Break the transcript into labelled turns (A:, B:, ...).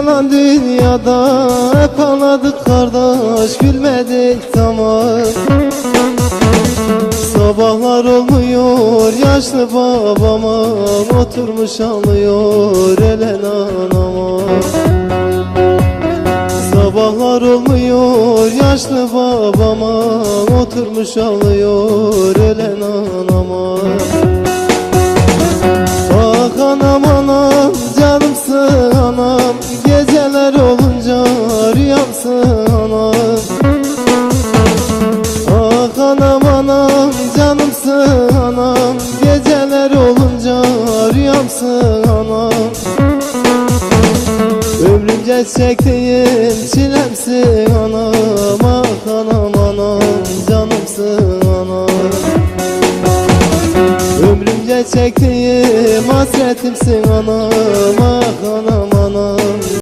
A: yalan dünyada Hep ağladık kardeş gülmedik tamam. Sabahlar olmuyor yaşlı babama Oturmuş ağlıyor elen anama. Sabahlar olmuyor yaşlı babama Oturmuş ağlıyor ölen anama. Ah anam Geceler olunca rüyamsın anam Ah anam anam canımsın anam Geceler olunca rüyamsın anam Ömrümce çektiğim çilemsin anam Ah anam anam canımsın anam Ömrümce çektiğim hasretimsin anam Ah